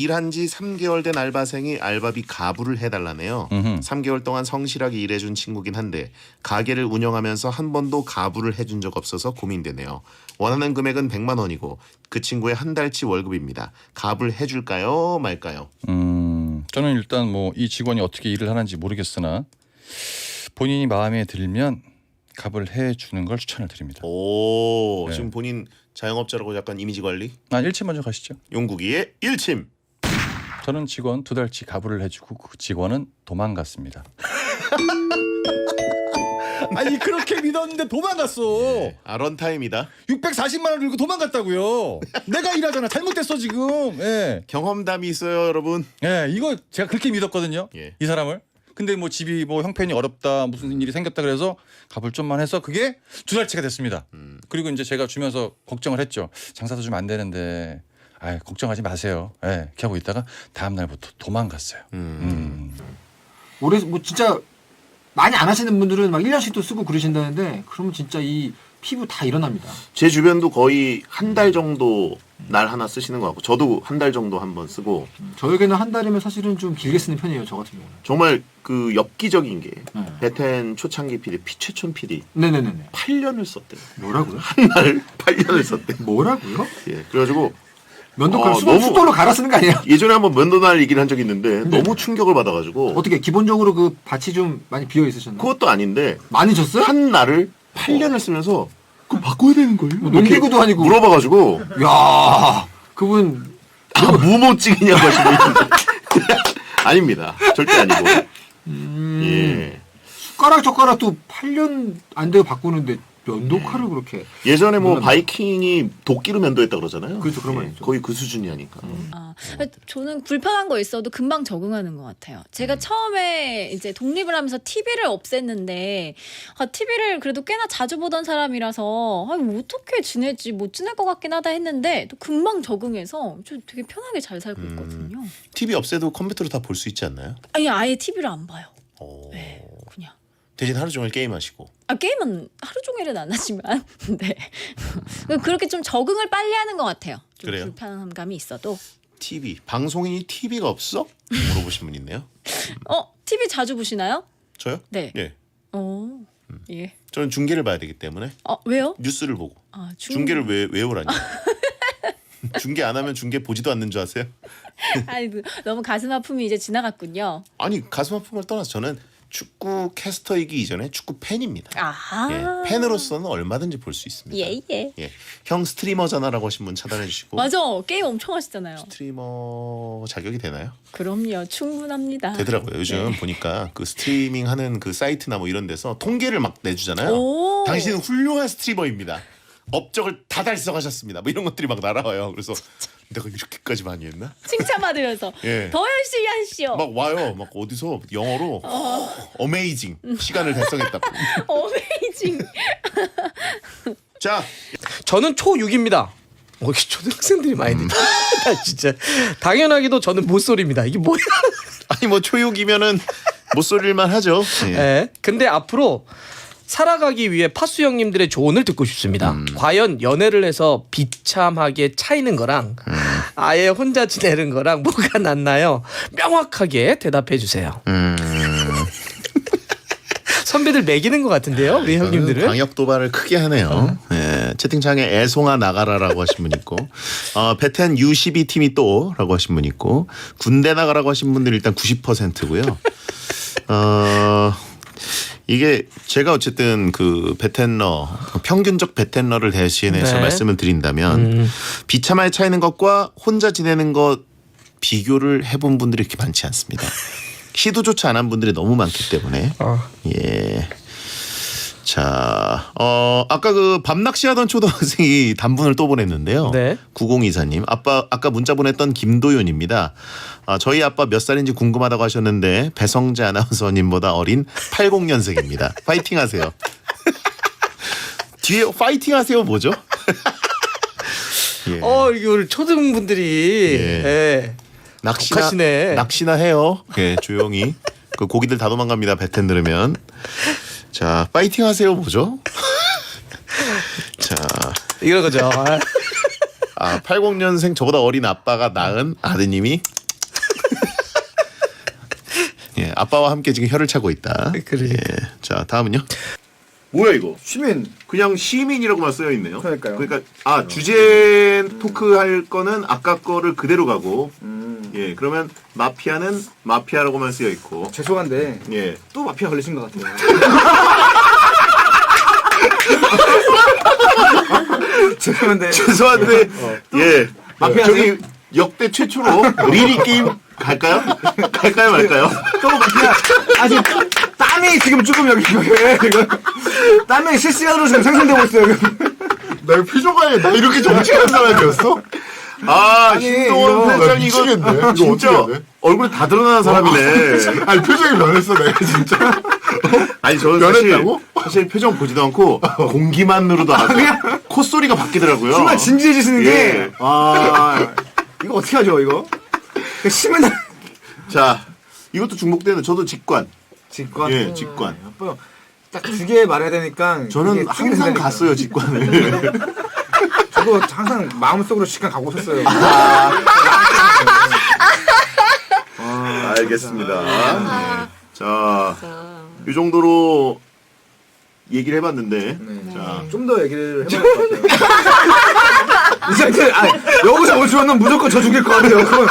일한 지 3개월 된 알바생이 알바비 가부를 해달라네요. 음흠. 3개월 동안 성실하게 일해준 친구긴 한데 가게를 운영하면서 한 번도 가부를 해준 적 없어서 고민되네요. 원하는 금액은 100만 원이고 그 친구의 한 달치 월급입니다. 가부를 해줄까요 말까요? 음, 저는 일단 뭐 이 직원이 어떻게 일을 하는지 모르겠으나 본인이 마음에 들면 갑을 해 주는 걸 추천을 드립니다. 오 네. 지금 본인 자영업자라고 약간 이미지 관리? 아, 1침 먼저 가시죠. 용국이의 일침. 저는 직원 두 달치 가부를 해주고 그 직원은 도망갔습니다. 아니 그렇게 믿었는데 도망갔어. 아 런타임이다. 640만 원 들고 도망갔다고요. 내가 일하잖아. 잘못됐어 지금. 예. 경험담이 있어요 여러분. 예, 이거 제가 그렇게 믿었거든요. 예. 이 사람을. 근데 뭐 집이 뭐 형편이 어렵다 무슨 일이 생겼다 그래서 갑을 좀만 해서 그게 두 달치가 됐습니다. 음. 그리고 이제 제가 주면서 걱정을 했죠. 장사도 좀 안 되는데 아 걱정하지 마세요. 예, 이렇게 하고 있다가 다음 날부터 도망갔어요. 음. 올해 뭐 진짜 많이 안 하시는 분들은 막 1년씩도 쓰고 그러신다는데 그러면 진짜 이 피부 다 일어납니다. 제 주변도 거의 한 달 정도 날 하나 쓰시는 것 같고 저도 한 달 정도 한 번 쓰고 저에게는 한 달이면 사실은 좀 길게 쓰는 편이에요. 저 같은 경우는. 정말 그 엽기적인 게 네. 베텐 초창기 PD 피최촌 PD 네네네네. 8년을 썼대요. 뭐라고요? 한날 8년을 썼대. 뭐라고요? 예. 그래가지고 면도칼 어, 수도, 너무- 수도로 갈아 쓰는 거 아니에요? 예전에 한번 면도날 얘기를 한 적이 있는데 너무 충격을 받아가지고 어떻게 기본적으로 그 밭이 좀 많이 비어 있으셨나 요? 그것도 아닌데 많이 졌어요? 한 날을 8년을 쓰면서 그럼 바꿔야 되는 거예요? 뭐 농기구도 아니고. 물어봐가지고 야 그분 아, 무모증이냐고 하시는 분인데 아닙니다. 절대 아니고. 음, 예. 숟가락 젓가락도 8년 안 되고 바꾸는데 면도칼을 그렇게 예전에 뭐 물론- 바이킹이 도끼로 면도했다 그러잖아요. 그렇죠, 그런 거 예, 있죠. 거의 그 수준이 하니까. 아, 저는 불편한 거 있어도 금방 적응하는 것 같아요. 제가 처음에 이제 독립을 하면서 TV를 없앴는데 아, TV를 그래도 꽤나 자주 보던 사람이라서 아, 뭐 어떻게 지내지 못 지낼 것 같긴 하다 했는데 또 금방 적응해서 저 되게 편하게 잘 살고 음. 있거든요. TV 없애도 컴퓨터로 다 볼 수 있지 않나요? 아니 아예 TV를 안 봐요. 대신 하루 종일 게임하시고. 아 게임은 하루 종일은 안 하지만 네 그렇게 좀 적응을 빨리 하는 것 같아요. 좀 그래요? 불편한 감이 있어도 TV 방송인이 TV가 없어? 물어보신 분 있네요. 어 TV 자주 보시나요? 저요? 네. 예. 어 예. 저는 중계를 봐야 되기 때문에 어 왜요? 뉴스를 보고 아 중... 중계를 왜 외우라니? 중계 안 하면 중계 보지도 않는 줄 아세요? 아이 너무 가슴 아픔이 이제 지나갔군요. 아니 가슴 아픔을 떠나서 저는 축구 캐스터이기 이전에 축구 팬입니다. 아. 예, 팬으로서는 얼마든지 볼 수 있습니다. 예 예. 예, 형 스트리머잖아라고 하신 분 차단해 주시고 맞아 게임 엄청 하시잖아요. 스트리머 자격이 되나요? 그럼요 충분합니다. 되더라고요. 요즘 네. 보니까 그 스트리밍 하는 그 사이트나 뭐 이런 데서 통계를 막 내주잖아요. 오. 당신은 훌륭한 스트리머입니다. 업적을 다 달성하셨습니다. 뭐 이런 것들이 막 날아와요. 그래서 내가 이렇게까지 많이 했나? 칭찬받으면서 예. 더 열심히 하시오. 막 와요. 막 어디서 영어로 어메이징 시간을 달성했다. 어메이징. 자, 저는 초6입니다. 어, 이게 초등학생들이 많이 듣다. 나 진짜 당연하게도 저는 모쏠입니다. 이게 뭐야? 아니 뭐 초육이면은 못 소릴만 하죠. 예. 예. 근데 앞으로 살아가기 위해 파수 형님들의 조언을 듣고 싶습니다. 과연 연애를 해서 비참하게 차이는 거랑 아예 혼자 지내는 거랑 뭐가 낫나요? 명확하게 대답해 주세요. 선배들 매기는 것 같은데요, 우리 형님들은. 방역 도발을 크게 하네요. 예, 채팅창에 애송아 나가라라고 하신 분 있고, 어, 베텐 U12 팀이 또라고 하신 분 있고, 군대 나가라고 하신 분들 일단 90%고요. 어, 이게 제가 어쨌든 그 베텐러 평균적 베텐러를 대신해서 네. 말씀을 드린다면 비참하게 차이는 것과 혼자 지내는 것 비교를 해본 분들이 이렇게 많지 않습니다. 시도조차 안 한 분들이 너무 많기 때문에 어. 예. 자, 어, 아까 그 밤낚시 하던 초등학생이 단문을 또 보냈는데요. 네. 9024님. 아빠, 아까 문자 보냈던 김도윤입니다. 아, 저희 아빠 몇 살인지 궁금하다고 하셨는데, 배성재 아나운서님보다 어린 80년생입니다. 파이팅 하세요. 뒤에 파이팅 하세요 뭐죠? 예. 어, 이거 초등분들이 예. 예. 낚시나, 독하시네. 낚시나 해요. 예, 조용히. 그 고기들 다 도망갑니다. 배텐 들으면. 자, 파이팅 하세요 뭐죠? 자, 이런 거죠. 아, 80년생 저보다 어린 아빠가 낳은 아드님이 예, 아빠와 함께 지금 혀를 차고 있다. 그래. 예. 자, 다음은요. 뭐야 이거? 시민 그냥 시민이라고만 쓰여 있네요. 그러니까요. 그러니까 아 음. 주제 토크 할 거는 아까 거를 그대로 가고 음. 예 그러면 마피아는 마피아라고만 쓰여 있고 죄송한데 예 또 마피아 걸리신 것 같아요. 죄송한데 죄송한데 예 마피아 저기 역대 최초로 리리 게임 갈까요? 갈까요 말까요? 또 마피아 아직 땀이 지금 조금 여기 지금 땀이 실시간으로 지금 생성되고 있어요. 지금. 나 이거 표정관에 나 이렇게 정치하는 사람이었어? 아 아니, 신동원 이거 회장이 이거 미치겠네. 이거 진짜 어떻게 해야 돼? 얼굴에 다 드러나는 사람이네. 아니 표정이 변했어 내가 진짜. 아니 저는 사실 변했다고? 사실 표정 보지도 않고 공기만으로도 콧소리가 바뀌더라고요. 정말 진지해지시는 예. 게 아, 이거 어떻게 하죠 이거? 심은 자 이것도 중복되는 저도 직관. 직관. 예, 직관. 딱두 개 말해야 되니까 저는 이게 항상 생각나니까. 갔어요 직관을. 저도 항상 마음속으로 직관 가고 있었어요. 알겠습니다. 예. 자, 이 정도로 얘기를 해봤는데, 자, 좀 더 얘기를 해봐야 될 것 같아요. 이 상태, 아, 여기서 올 주면 무조건 저 죽일 것 같아요. 그건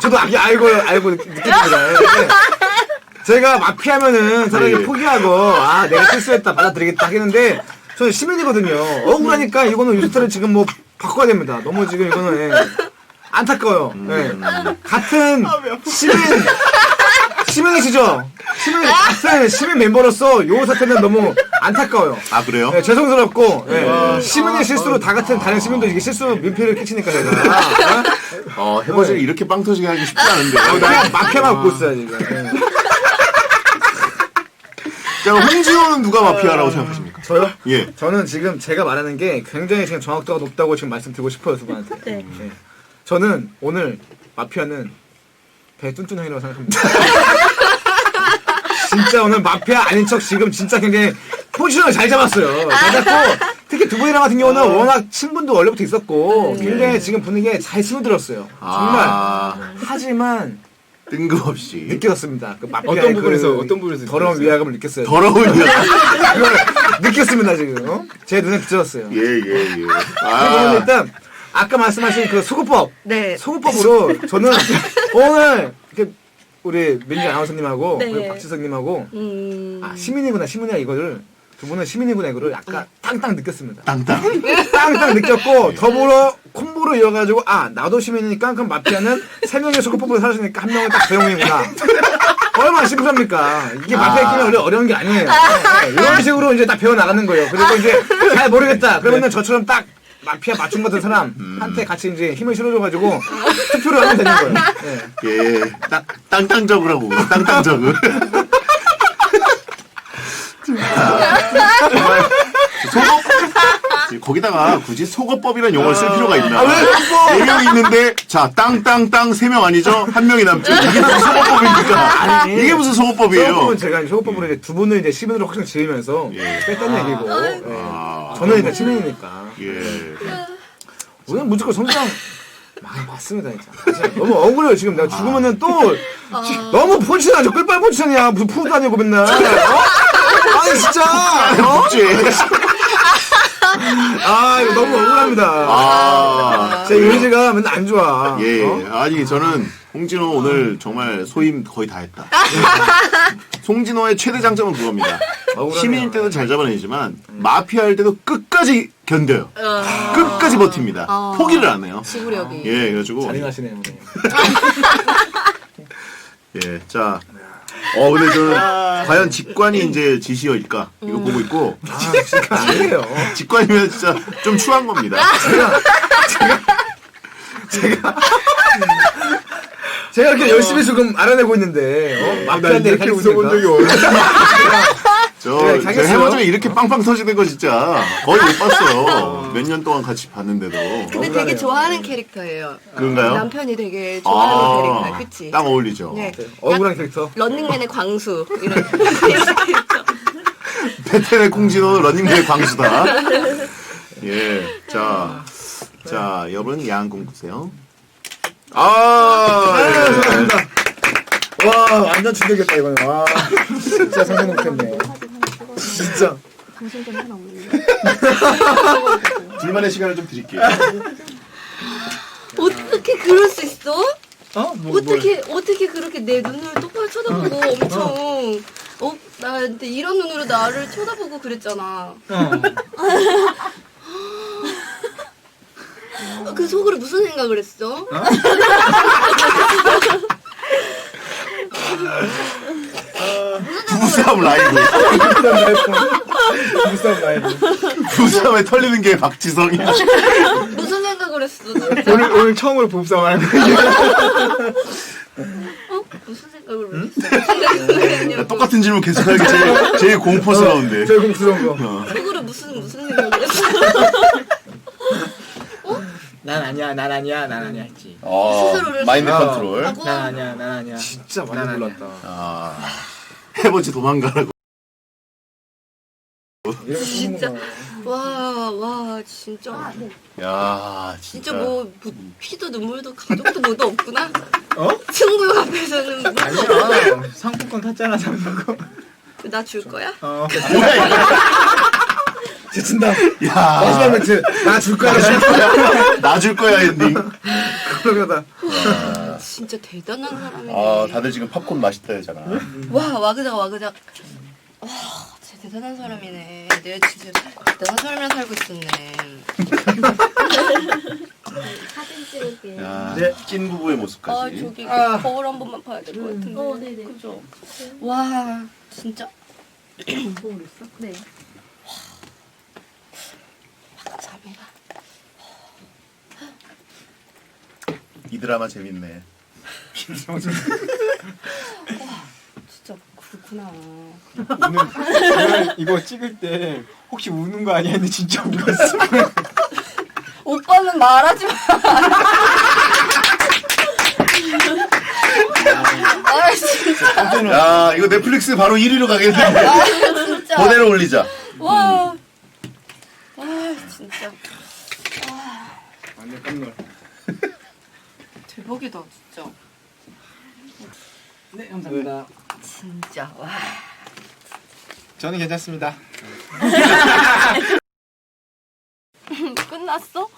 저도 알- 알고, 알고 느낍니다. 근데 제가 마피하면은 차라리 네. 포기하고, 아, 내가 실수했다, 받아들이겠다 하겠는데, 저는 시민이거든요. 억울하니까 이거는 유스타를 지금 뭐 바꿔야 됩니다. 너무 지금 이거는, 예, 안타까워요. 예. 같은 시민, 시민이시죠? 시민, 같은 시민 멤버로서 요 사태는 너무 안타까워요. 아 그래요? 네, 죄송스럽고 예. 시민의 실수로 다 같은 다른 시민도 이게 실수 민폐를 끼치니까 제가 어, 해보시기 이렇게 빵 터지게 하기 쉽지 않은데. 나 마피아만 갖고 있어요 지금 예. 자, 홍지호는 누가 마피아라고 생각하십니까? 저요? 예. 저는 지금 제가 말하는 게 굉장히 지금 정확도가 높다고 지금 말씀드리고 싶어요 두 분한테 네. 예. 저는 오늘 마피아는 배뚠뚠 형이라고 생각합니다 진짜 오늘 마피아 아닌 척 지금 진짜 굉장히 포지션을 잘 잡았어요 잘 잡고 특히 두 분이랑 같은 경우는 워낙 친분도 원래부터 있었고 굉장히 지금 분위기에 잘 스며들었어요 정말 아, 하지만 뜬금없이. 느꼈습니다. 그 마피아의 어떤 부분에서, 그 어떤 부분에서 더러운 느꼈어요? 위화감을 느꼈어요. 더러운 년. 그걸 느꼈습니다 지금. 어? 제 눈에 비쳤어요. 예, 예, 예. 그리고 아, 일단 아까 말씀하신 그 소구법, 네. 소구법으로 저는 오늘 이렇게 우리 민지 아나운서님하고 네. 그리고 박지성님하고 음. 아 시민이구나 시민이야 이거를 두 분은 시민이구나 이거를 약간 땅땅 느꼈습니다. 땅땅. 땅땅 느꼈고 더불어 콤보로 이어가지고 아 나도 시민이니까 그럼 마피아는 세 명의 소구법으로 사라지니까 한 명은 딱 조용히구나. 얼마나 심플합니까? 이게 마피아 끼면 원래 어려운 게 아니에요. 네, 이런 식으로 이제 딱 배워 나가는 거예요. 그리고 이제 잘 모르겠다. 그러면은 저처럼 딱 마피아 맞춤 같은 사람한테 같이 이제 힘을 실어줘가지고 투표를 하면 되는 거예요. 네. 예. 땅, 땅땅 적으라고. 땅땅적을. 정말 속업 거기다가 굳이 속어법이라는 용어를 쓸 필요가 있나? 네 명이 있는데 자 땅땅땅 세 명 아니죠? 한 명이 남죠. 이게 무슨 속어법입니까? 아니. 이게 무슨 속어법이에요? 소급법은 제가 이제 소급법으로 이제 두 분을 이제 시민으로 확정 지으면서 예. 뺐다는 얘기고 예. 아, 저는 이제 시민이니까 예. 오늘 무조건 성장 많이 봤습니다 진짜. 진짜 너무 억울해요 지금 내가 죽으면은 또 너무 폰치나죠 끌빨 폰치냐 무슨 푸도 아니고 맨날 어? 아니 진짜 어? 복지. 아 이거 너무 억울합니다 아. 제 이미지가 맨날 안 좋아 예. 어? 아니 저는 홍진호 오늘 정말 소임 거의 다 했다. 송진호의 최대 장점은 그겁니다. 억울하네요. 시민일 때도 잘 잡아내지만 마피아 할 때도 끝까지 견뎌요. 끝까지 버팁니다. 어. 포기를 안 해요. 지구력이. 예, 그래가지고 잔인하시네요 네. 예, 자, 어 근데 저는 과연 직관이 이제 지시어일까? 이거 보고 있고. 아 진짜 아니에요. 직관이면 진짜 좀 추한 겁니다. 제가 이렇게 열심히 지금 알아내고 있는데 어? 나 마피아인데 이렇게 웃어본 적이 없어. 저 네, 제가 적에 이렇게 빵빵 터지는 거 진짜 거의 못 봤어요. 몇 년 동안 같이 봤는데도 근데. 되게 좋아하는 캐릭터예요. 그런가요? 남편이 되게 좋아하는 캐릭터, 그치? 딱 어울리죠. 네. 억울한 캐릭터 런닝맨의 광수 이런 이런 캐릭터. 베텐의 콩진호 런닝맨의 광수다. 예, 자, 자, 여러분 야한 꿈꾸세요. 아, 예. 와 완전 충격이었다 이거는. 와 진짜 상상 못했네. 진짜. 둘만의 시간을 좀 드릴게요. 어떻게 그럴 수 있어? 어? 뭐, 어떻게 어떻게 그렇게 내 눈을 똑바로 쳐다보고 엄청 어 나한테 이런 눈으로 나를 쳐다보고 그랬잖아. 어. 그 속으로 무슨 생각을 했어? 부부싸움 라이브. 무슨 라이브. 부부싸움에 털리는 게 박지성이야. 무슨 생각을 했어? 너? 오늘 오늘 처음으로 부부싸움 하는 거. 어? 무슨 생각을 했어? 무슨 생각을 했냐고. 똑같은 질문 계속하는 게 제일, 제일 공포스러운데. 제일 공스러운 거. 속으로 무슨 무슨 생각을 했어? 난 아니야, 난 아니야, 난 아니야 했지. 어, 스스로를 마인드 아. 컨트롤. 하고 난 아니야, 난 아니야. 진짜 많이 난 아니야. 몰랐다. 아, 해보지 도망가라고. 진짜. 와, 와, 진짜. 야, 진짜 진짜. 뭐, 뭐 피도 눈물도 가족도 뭐도 없구나. 어? 친구 앞에서는 뭐, 아니야. 상품권 탔잖아 상품권. 나줄 거야? 어. 뭐야, 이거. 진다. 야, 마지막 멘트. 나 줄 거야. 놔줄 거야, 엔딩. 그러다. 진짜 대단한 사람이네. 아, 다들 지금 팝콘 맛있다 하잖아. 와, 와그작, 와그작. 와, 진짜 대단한 사람이네. 내가 진짜 대단한 사람이랑 살고 있었네. 야, 네. 찐 부부의 아, 모습까지. 저기 아. 거울 한 번만 봐야 될 것 같은데. 어, 네네. 그죠? 와, 진짜. 거울 있어? 네. 와, 감사합니다. 이 드라마 재밌네. 진짜 그렇구나. 오늘 오늘 이거 찍을 때 혹시 우는 거 아니야 했는데 진짜 울었어. 오빠는 말하지 마. 아, 진짜. 야, 이거 넷플릭스 바로 1위로 가겠는데. 아, 진짜. 그대로 올리자. 와. 아, 진짜. 완전 깜놀. 대박이다, 진짜. 네, 감사합니다. 진짜. 와. 저는 괜찮습니다. 끝났어?